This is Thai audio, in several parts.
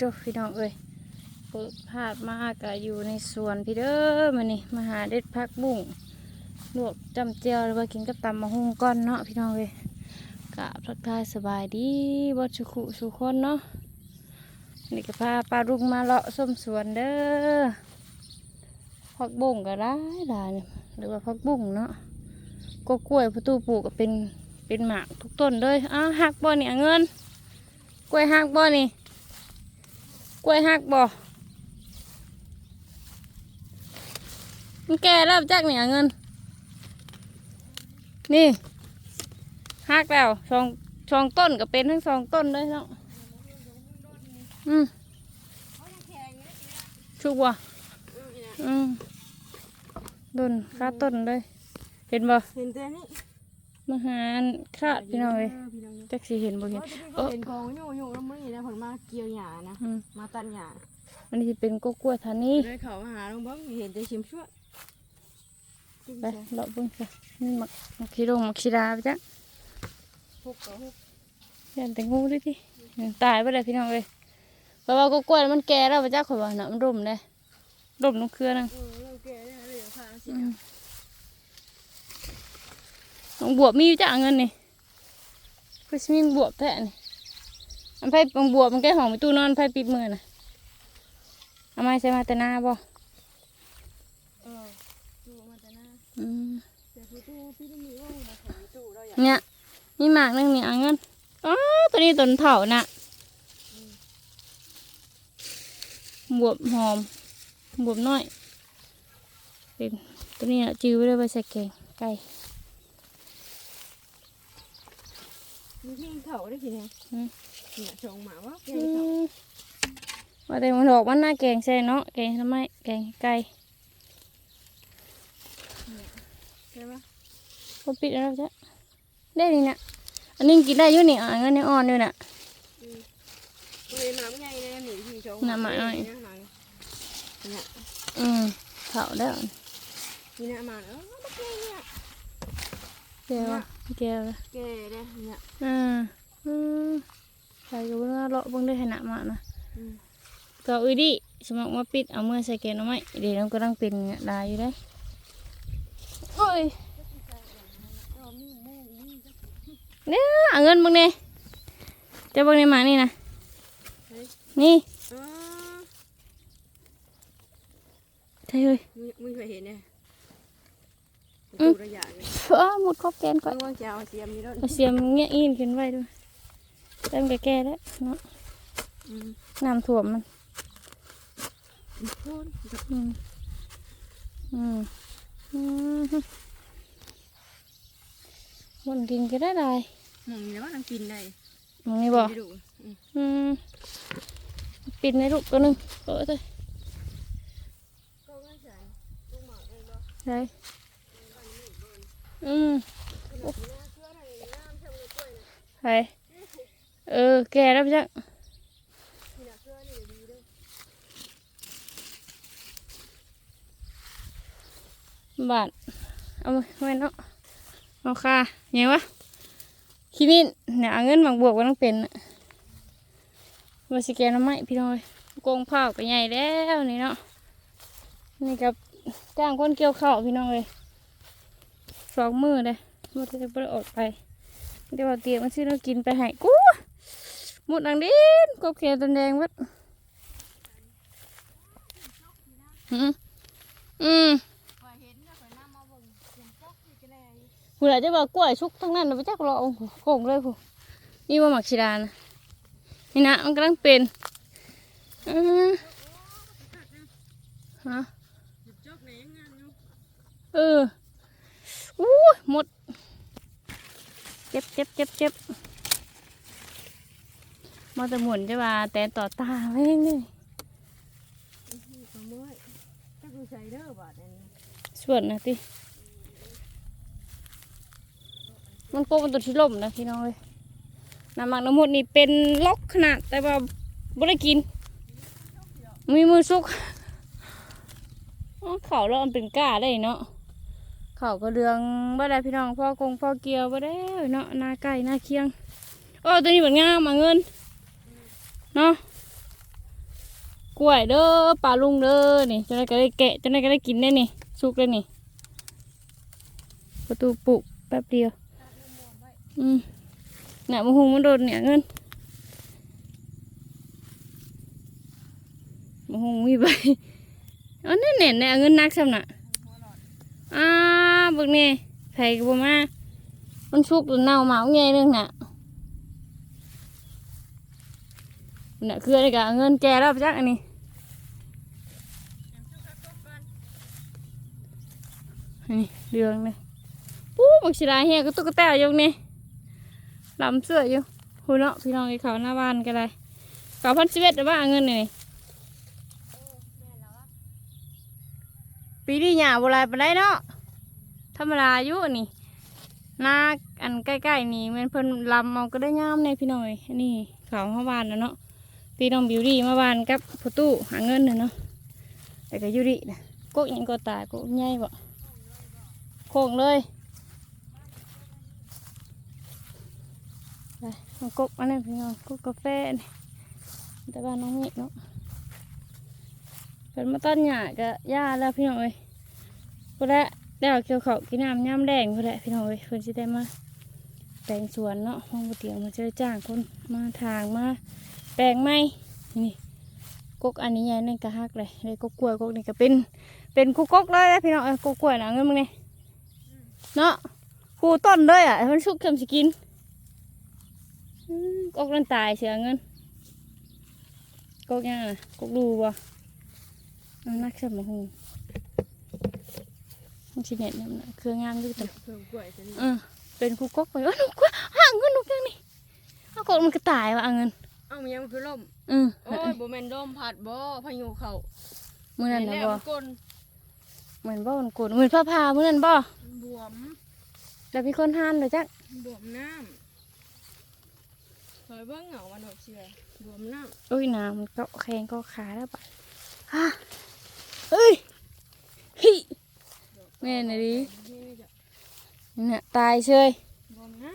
ทุกพี่น้องเอ้ยเปิดภาพมากะอยู่ในสวนพี่เด้อมานี่มาหาเด็ดพักบุ้งลวกจำเจียวหรือว่ากินกับตำมะฮุงก้อนเนาะพี่น้องเอ้ยกะทักทายสบายดีบดสุขุสุคนเนาะนี่ก็พาปลาลุงมาเลาะส้มสวนเด้อพักบุ้งก็ได้ได้เนี่ยหรือว่าพักบุ้งเนาะก็กล้วยประตูปลูกก็เป็นเป็นหมากทุกต้นเลยอ้าหักบ่เนี่ยเงินกล้วยหักบ่นี่ กล้วยหักบ่มันแก่แล้วจักเนี่ยเงิน นี่หักแล้วสองสองต้นก็เป็นทั้งสองต้นเลยเนาะอืมชุกว่ะอืมโดนคาต้นเลย เห็นบ่เห็นแต่นี่ มาหาคาดพี่น้องเลยพี่น้องจักสิเห็นบ่เห็นก็เห็นของอยู่อยู่แล้วมื้อนี้นะผลมาเกี่ยวหญ้านะอืมมาตัดหญ้าอันนี้จะเป็นกล้วยทานีเลยเขามาหาลงเบิ่งเห็นแต่ชิมชั่วจุ่มไปใส่เลาะเบิ่งค่ะนี่มักมักขี้ดงมักขี้ดาไปจ้ะพกกับพกยันแต่งูด้วยที่ตายไปเลยพี่น้องเลยเพราะว่าก็กล้วยมันแก่แล้วไปจ้ะข่อยว่าเนาะมันร่มเลยร่มน้ำเครือนึง เออเริ่มแก่แล้วเลยพาสิอืมน้องบวบมีอยู่จ้ะเงินนี่เพื่อมีบวบแท้นี่อันไผ่บางบวบมันแก้ห้องไปตู้นอนไผ่ปิดมือน่ะเอาไม้ใส่มาแต่หน้าบ่เออตู้มาแต่หน้าอืมแต่ผู้ตู้พี่ต้องมีว่ามาขายตู้เราอยากเนี่ยมีหมากนึงนี่เอาเงินอ๋อตัวนี้ต้นเถาน่ะบวบหอมบวบน้อยเป็นตัวนี้น่ะจื้อไว้เลยไปใส่แกงไก่ มีที่เขาได้ทีเนี่ยอืมเนี่ยชงหมาว่าแกอืงเขามว่าแต่มันดอกมันน่าแกงใช่เนาะแกงทำไมแกงไก่ใช่ปะก็ปิดแล้วจ้ะได้นี่น่ะอันนี้กินได้อยู่นี่อะเงินยังอ่อนอยู่น่ะเลยน้ำใหญ่เลยหนีที่ชงน้ำหมาหน่อยเนี่ยหลังเนี่ยอืมเถาแล้วนี่นะมาเออมาแก่เนี่ย แก้วอะแก้วละแก่เลยเนี่ยอืมอืมใส่กับว่าเลาะเบิ่งได้ขนาดมานะอืมก็อุ้ยดิสมัครมาปิดเอามือใส่แกงเอาไหมเดี๋ยวน้ำกำลังเป็นเนี่ยได้อยู่ได้โอ้ยเนี่ยเอาเงินมึงเนี่ยจะเบิ่งในหมานี่นะเฮ้ยนี่อ๋อใช่เลยมึงมึงเคยเห็นเนี่ยอืม ดูระยะเลยเออหมดครบแกนก่อนมึงว่าจะเอาเสียมนี่ด้วยเอาเสียมเงี้ยอีนขึ้นไว้ด้วยเต็มแก่ๆแล้วเนาะอืมน้ำท่วมมันพูดอืม อืมอืมมันกินก็ได้ได้มองนี่แล้วว่านังกินได้มองนี่บ่ไปดูอืมอืม ปิดในลูกตัวหนึงเปิดเลยก็ไม่ใช่ลูกหมาเองบ่ได้ อืมไปเออ แก่แล้วพี่จักบาทเอาไว้ไว้เนาะเอาค่ะยังวะขี้มินเนี่ยเอาเงินบางบวกก็ต้องเป็นน่ะมาสแกนน้ำไม้พี่น้อยโกงเผาก็ใหญ่แล้วนี่เนาะนี่กับจ้างคนเกี่ยวข้าวพี่น้องเลย สองมือเลยมันจะไปออกไปเดี๋ยวเอาเตียงมันซื้อเรากินไปให้กูหมดนังดินกบเขียวตันแดงวัดอืมอืมคอยเห็นนะคอาบ่งเสียงป๊อกนี่ก็แน่อยู่ผู้ใดจะบอกกล้วยชุกทั้งนั้นเราไปจักรอโค้งเลยผู้นี่ว่าหมักชีดานะนี่นะมันกำลังเป็นอือฮะเออ อู้ยหมด เจ็บเจ็บเจ็บเจ็บมาแต่หมุนจะว่าแต่ต่อตาไว้นี่ขโมยส่เอบาดอันนี้ส่วนนะติมันโกงมันตัวที่ล่มนะพี่น้องเลยน้ำมักน้ำมดนี่เป็นล็อกขนาด แต่ว่าไม่ได้กิน มีมือสุกอ้อเขาเรามันเป็นก้าได้เนาะ เขาก็เรืองบ่ได้พี่น้องพ่อกงพ่อเกียวบ่ได้เนาะนาไก่นาเคียงโอ้ตัวนี้เหมือนงามมาเงินเนาะกล้วยเด้อปลาลุงเด้อนี่จะได้ก็ได้แกะจะได้ก็ได้กินได้นี่สุกเลยนี่ประตูปุกแป๊บเดียวอืมเนี่ยมะฮุงมันโดนเนี่ยเงินมะฮุงมีใบอันนี้เน่นเนี่ยเงินนักสำน่ะ อ้าบึกนี่ไผก็บ่มามันสุกหรือเน่าหมาเอาไงนึงน่ะน่ะคืออะไรกะเงินแกแล้วจักอันนี้อันนี้เรื่องเลยปุ๊บักชิลาเฮียก็ตุ๊กตาอยู่นี่ลำเสื้ออยู่หูเนาะพี่น้องไอ้เขาหน้าบ้านก็ได้เก้าพันสิบเอ็ดหรือว่าเงินนี่ ปีนี้หยาโบราณไปได้เนาะธรรมดาอยู่อันนี่นาอันใกล้ๆนี่มันเพิ่นลำเอาก็ได้งามในพี่หน้อยอันนี่เขามาบานแล้วเนาะพี่น้องบิวดี้มาบานกับผู้ตู้หาเงินน่ะเนาะแต่ก็อยูดินะกกยังก็ตายกกใหญ่บ่โค้งเลยไปเอากกอันนี้พี่น้องกกกาแฟนี่แต่บ้านน้องนี่เนาะ เป็นมาต้นหญ้าก็หญ้าแล้วพี่น้องเอ้ยก็ได้แล้วเกี่ยวเขากินน้ำย่ำแดงพื่อแหละพี่น้องเอ้ยเพื่นจะได้มาแต่งสวนเนาะห้องก๋วยเตียวมาเจอจ้างคนมาทางมาแปลงไม้นี่กกอันนี้ใหญ่นั่นกระหักเลยเลยกกกล้วยกกนี่ก็เป็น เป็นกุกกกเลยนะพี่น้องเอ้ยกกกล้วยนะเงินมึงนี่เนาะคูต้นเลยอะมันชุกเข็มสกินกกนั่นตายเสียเงินกกยังไงนะกกดูบ่ เอานักสมองมันชิเน็ตเนี่ยมันเครื่องงามอยู่แต่เพิ่มกล้วยจะนี่เออเป็นคูกกไปว่าหนูกว่าห่างเงินหนูยังนี่เอากดมันก็ตายว่ะเอาเงินเอ้ามันยังคือล่มอืมโอ้ยบ่แม่นล่มผัดบ่พายุเข้ามือนั่นนะแม่บ่มันกลนเหมือนบ่มันกดเหมือนผ้าผ่ามือนั่นบ่บวมแล้วมีคนห้านเลยจักบวมน้ำคอยเบิ่งเหงามันดอกเชื่อบวมน้อุ้ยน้ำมันก็แข็งก็ขาแล้วปะฮ่า เอ้ยฮิำแม่น่ะดินี่จะเนี่ยตายเชยบวมน้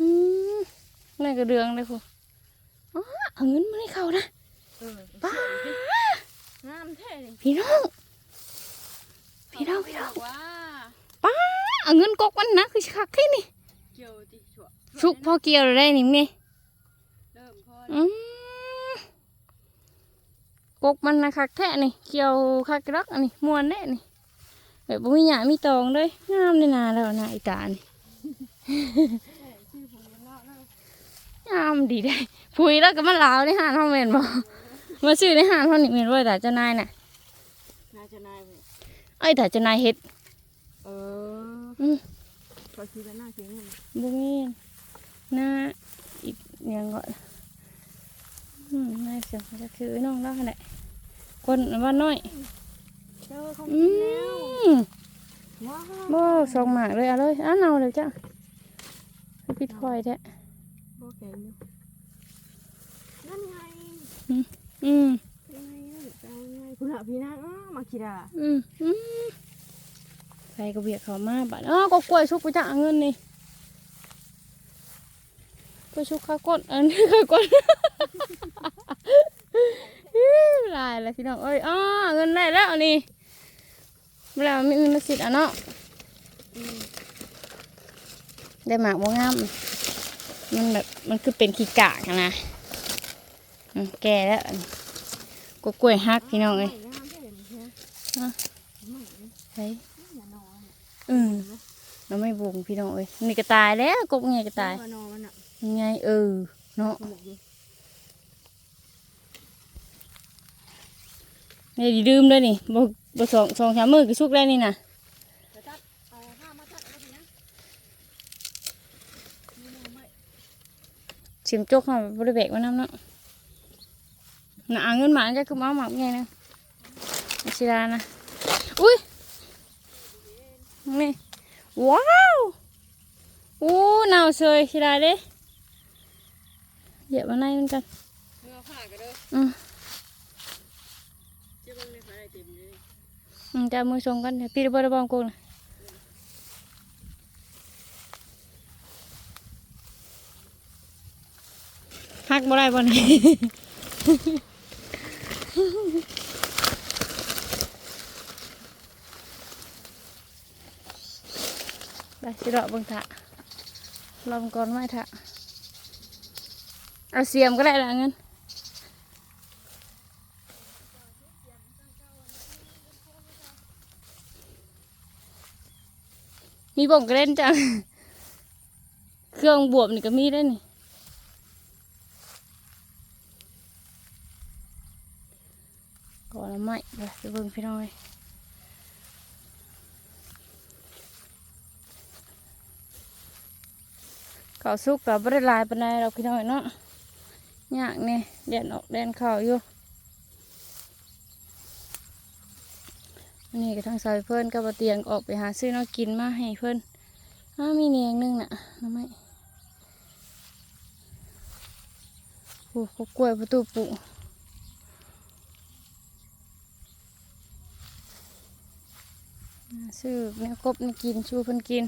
อืมนั่นก็เดืองเลยคุณอ๋อเอาเงินมาให้เขานะำเออป้าน้ำแท้นี่พี่น้องพี่น้องพี่น้องว่าป้าเอาเงินกกมันนะคือคักแค่นี่เกี่ยวติชั่วชุกพอเกี่ยวได้นี่ไงเริ่มพออืม กกมันนะคักแท้นี่เกี่ยวคักรักอันนี้มวนแน่นี่แบบบ่มีหยามีตองเลยงามเลยนาแล้วนาอีตานี่ชื่อผมมันเลาะแล้วงามดีได้พุยแล้วก็มาลาวในห้างเฮาแม่นบ่มาซื้อในห้างเฮานี่แม่นว่าแต่เจ้านายน่ะนายจะนายเว้ยเอ้ยแต่เจ้านายเฮ็ดเอออืมพอคิดว่าหน้าเสียงเงินบ่มีหน้าอีกอย่างก่อน อืมนายเสียงจะคือน้องเล่าหั่นแหละคนว่าน้อยเจอเขาอืมว้าวบ่สองหมากเลยเอาเลยอะเอาเลยจ้ะคือปิดคอยแท้โอเคอยู่นั่นไงอืมยังไงนั่นจะเอาไงคุณอาพี่นางอ้ามาคิดอะอืมอืมใส่กระเบียดเขามาบัดอ้าวก็กล้วยชุกกูจะเอาเงินนี่กล้วยชุกข้าวก้นอันนี้ข้าวก้นอิ๊ว ลายแล้วพี่น้องเอ้ยอ้าเงินได้แล้วอันนี่เวลามีเงินมาสิทธิ์อะเนาะได้หมากบ่งามมันแบบมันคือเป็นขี้กากอะนะอืมแก่แล้วอันนี้ก็กล้วยฮักพี่น้องเอ้ยงามแท้เลยเชียวฮะไม่เลยเฮ้ยอย่านอนอืมเราไม่บุงพี่น้องเอ้ยนี่ก็ตายแล้วกบไงก็ตายมานอนมันอะยังไงเออเนาะ คุณบอกดิ นี่ดิดื่มเลยนี่บ่บ่สองสองสามมือก็สุกได้นี่นะจะตัดเอาผ้ามาตัดเอาไปนะนี่น้องไม่ชิมจกเขาบริเวกมาน้ำเนาะน่ะเอาเงินหมาจะคือมาหมักไงนะเอาชิลานะ อุ้ย นี่ ว้าวอู้หนาวเฉยชิลาเด้เหยียบมาในมันกันเงาผ้ากันเด้อ อืม เจ้าเบิ่งในผ้าได้เต็มเลย อืม จะเอามือชงกันพี่ระเบิดระบองกูนะฮักบ่ได้บ่นี่ไปสิเราะเบิ่งถะลองก่อนไหมถะเอาเสียมก็ได้ละเงิน มีบ่งกระเล่นจัง เครื่องบวบนี่ก็มีได้นี่ก่อนละไม่ไปเบิ่งพี่น้อยเขาสุกกับบริลายปนใดเราพี่น้อยเนาะยากเนี่ยเด่นออกเด่นเข่าอยู่ นนี้ก็ทางซอยเพิ่อนกับเตียงออกไปหาซื้อน้องกินมาให้เพิ่อนอ้ามีเนียงนึงน่ะน้ำไม้โอ้เขากล้วยประตูปุซื้อเนี่ยกบนี่กินชูเพิ่อนกิน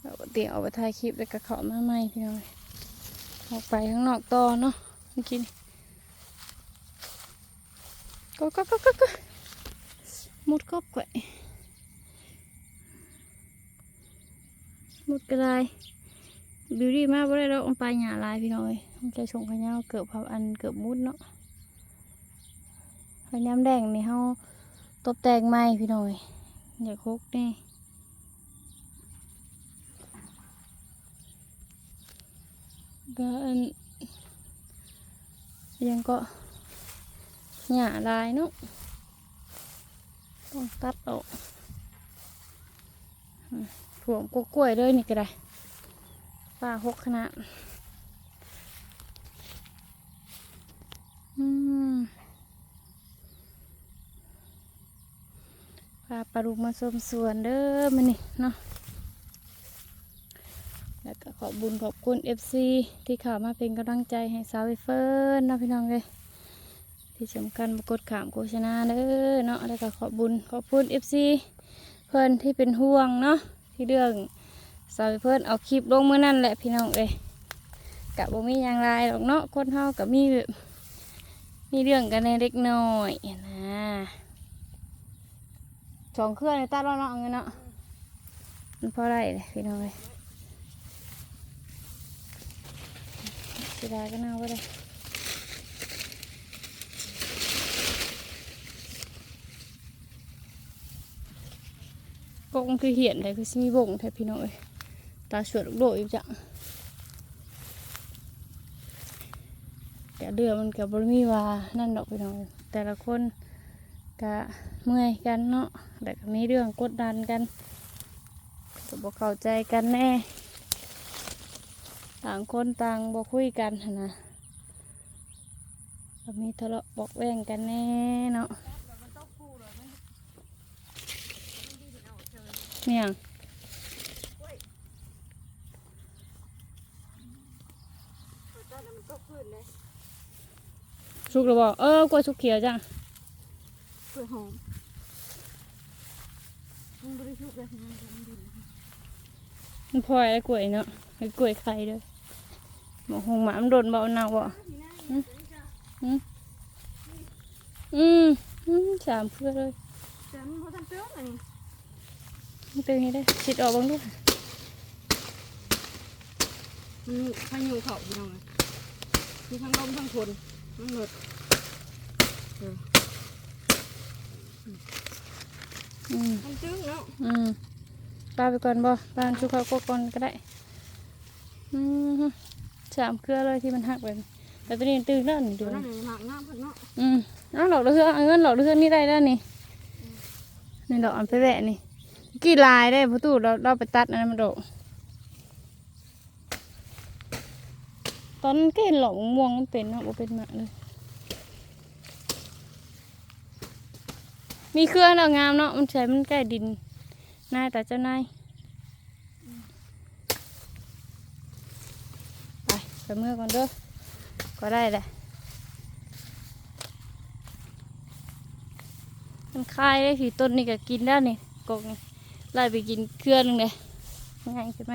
เอาเตียงเอาไปถ่ายคลิปแล้วก็เขามาใหม่พี่น้องออกไปข้างนอกต่อเนาะเมื่อกี้นี่ก็ก็ก็ก็ ก็มุดกบไว้มุดกระไดบิวตี้มากบ่ได้เราเอาไปหยาลายพี่น้องเอ้ยมันจะส่งขยาวเกือบพับอันเกือบมุดเนาะขยามแดงนี่เฮาตบแต่งใหม่พี่น้องเอ้ยอยากคกแนี่ ก็อันยังก็หญ้าลายเนาะ ต้องตัดออกอืมถ่วงกล้วยๆเลยนี่ก็ได้ป้าหกขนาดอืมพาปลาลูกมาชมสวนเด้อมานี่เนาะ แล้วก็ขอบุญขอบคุณ FC ที่เข้ามาเป็นกำลังใจให้สาวเฟิร์นนาะพี่น้องเลย ที่สำคัญบกดขามโฆษณาเด้อเนาะแล้วก็ขอบบุญขอบคุณ FC เพื่อนที่เป็นห่วงเนาะที่เรื่องสาวเฟิร์นเอาคลิปลงเมื่อนั่นแหละพี่น้องเอ้ยกะบ่มีอย่างไรหรอกเนาะคนเฮากับมีแบบมีเรื่องกันในเล็กน้อยนะสองเครื่องในตาเราเนาะเอาเงินเนาะมันพอได้เลยพี่น้องเอ้ยสีดาก็น่าว่าได้ งคือเหียนแต่คือสิมีบ่งแทบพี่น้องเอ้ยตาสวดลูกโดดอยู่จ้ะแต่เดือมันกับบรมีว่านั่นดอกพี่น้องเอ้ยแต่ละคนกะเมื่อยกันเนาะแต่ก็มีเรื่องกดดันกันก็บอกเข้าใจกันแน่ ต่างคนต่างบอกคุยกันนนะก็มีทะเลาะบอกแว่งกันแน่เนาะ เนี่ยงตอนนั้นมันก็ขึ้นเลยสุกหรือบอกเออกล้วยสุกเขียวจ้ะกล้วยหอมมันบริสุทธิ์เลยมันมันดิมพอยไอ้กล้วยเนาะไอ้กล้วยไข่เลยบอกหงหมามันโดนเบาหนักบ่อืมอืมอืมสามเพื่อเลยแต่มันพอทันเปรี้ยวเลยมัน ตึงให้ได้ชิดออกบ้างดูมันพายุเขาพี่น้องเลยมีทั้งลมทั้งฝนมันหมดอืมมันจึ้งเนาะอืมปลาไปก่อนบ่ปลาชุกเขาก็ก่อนก็ได้ อืมสามเครือเลยที่มันหักไปแต่ตัวนี้ตื่นแล้วนี่ดูนั้นหนักงามขึ้นเนาะอืมเอาหลอกเรือเอาเงินหลอกเรือนี่ได้แล้วนี่นี่ดอกอันไปแวะนี่ กี่ลายได้ประตูเราเราไปตัดอันนั้นมันดตอนก็เห็นหลอกม่วงมันเป็นเนาะบ่เป็นมากเลย มีเครื่อแล้วงามเนาะมันใช้มันใกล้ดินนายแต่เจ้านายไปไปเมื่อก่อนเด้อก็ได้แหละมันคายได้ผีต้นนี่ก็กินได้นี่กกนี่ ไล่ไปกินเครื่อหนึงเลยง่ายใช่ไหม